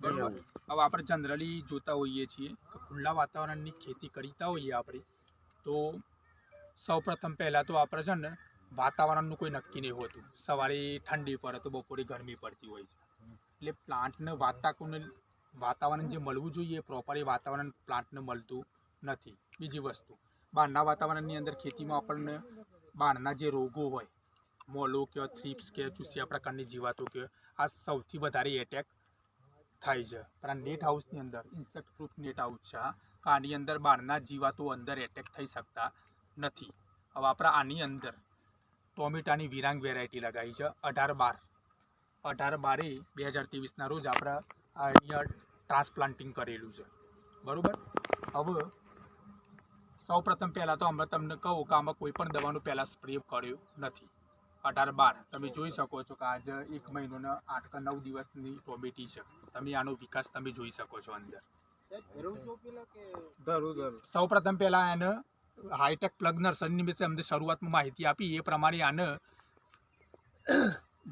બરોબર? હવે આપણે જનરલી જોતા હોઈએ છીએ કે ખુલ્લા વાતાવરણની ખેતી કરતા હોઈએ આપણે તો સૌપ્રથમ પહેલાં તો આપણે છે ને વાતાવરણનું કોઈ નક્કી નહીં હોતું. સવારે ઠંડી પડે તો બપોરે ગરમી પડતી હોય છે. એટલે પ્લાન્ટને વાતાકોને વાતાવરણ જે મળવું જોઈએ પ્રોપર એ વાતાવરણ પ્લાન્ટને મળતું નથી. બીજી વસ્તુ બહારના વાતાવરણની અંદર ખેતીમાં આપણને બહારના જે રોગો હોય મોલો કે થ્રીપ્સ કે ચૂસ્યા પ્રકારની જીવાતો કે આ સૌથી વધારે એટેક થાય છે. પણ આ નેટ હાઉસની અંદર ઇન્સેક્ટ પ્રૂફ નેટ હાઉસ છે. કે આની અંદર બહારના જીવાતો અંદર એટેક થઈ શકતા નથી. હવે આપણે આની અંદર ટોમેટાની વિરાંગ વેરાયટી લગાવી છે, અઢાર બાર. અઢાર બારે બે હજાર ત્રેવીસના રોજ આપણે આની ટ્રાન્સપ્લાન્ટિંગ કરેલું છે. બરાબર? હવે સૌ પ્રથમ પહેલાં તો અમે તમને કહું કે આમાં કોઈ પણ દવાનું પહેલાં સ્પ્રે કર્યું નથી. અઢાર બાર. તમે જોઈ શકો છો કે આજે એક મહિનો ને આઠ કે નવ દિવસની ટોમેટી છે. તમે આનો વિકાસ તમે જોઈ શકો છો અંદર. સૌ પ્રથમ પહેલાં એને હાઈટેક પ્લગ નર્સરીની વિશે અમને શરૂઆતમાં માહિતી આપી. એ પ્રમાણે આને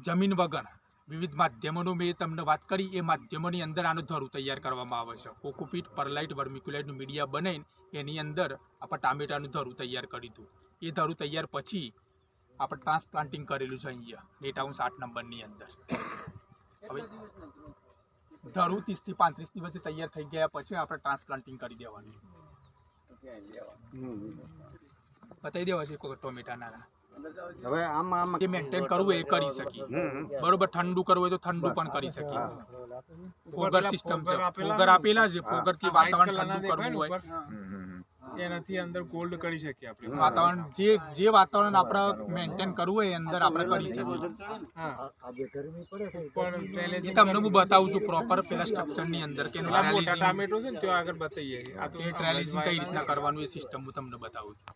જમીન વગર વિવિધ માધ્યમોનો મેં તમને વાત કરી. એ માધ્યમોની અંદર આનું ધરું તૈયાર કરવામાં આવે છે. કોકોપીટ પરલાઇટ વર્મિક્યુલાઇટનું મીડિયા બનાવીને એની અંદર આપણે ટામેટાનું ધરું તૈયાર કરી દીધું. એ ધરું તૈયાર પછી આપણે ટ્રાન્સપ્લાન્ટિંગ કરેલું છે અહીંયા. નેટ હાઉસ આઠ નંબરની અંદર. હવે ધરું ત્રીસથી પાંત્રીસ દિવસે તૈયાર થઈ ગયા પછી આપણે ટ્રાન્સપ્લાન્ટિંગ કરી દેવાનું. બતાવી દેવા છે ટોમેટાના. હવે આમ આમ જે મેન્ટેન કરવું હોય એ કરી શકીએ. બરોબર ઠંડુ કરવું હોય તો ઠંડુ પણ કરી શકીએ. ફોગર સિસ્ટમ છે. ફોગર આપેલા છે. ફોગરથી વાતાવરણ ઠંડુ કરવું હોય. એનાથી અંદર ગોલ્ડ કરી શકીએ આપણે. વાતાવરણ જે જે વાતાવરણ આપણે મેન્ટેન કરવું હોય એ અંદર આપણે કરી શકીએ. હા. પણ એ તમને હું બતાવું છું પ્રોપર પેલા સ્ટ્રક્ચરની અંદર કે એનું પેલા મોટા ટામેટો છે ને ત્યાં આગળ બતાવીએ. આ તો એ ટ્રેલિસિંગ કઈ રીતના કરવાનું એ સિસ્ટમ હું તમને બતાવું છું.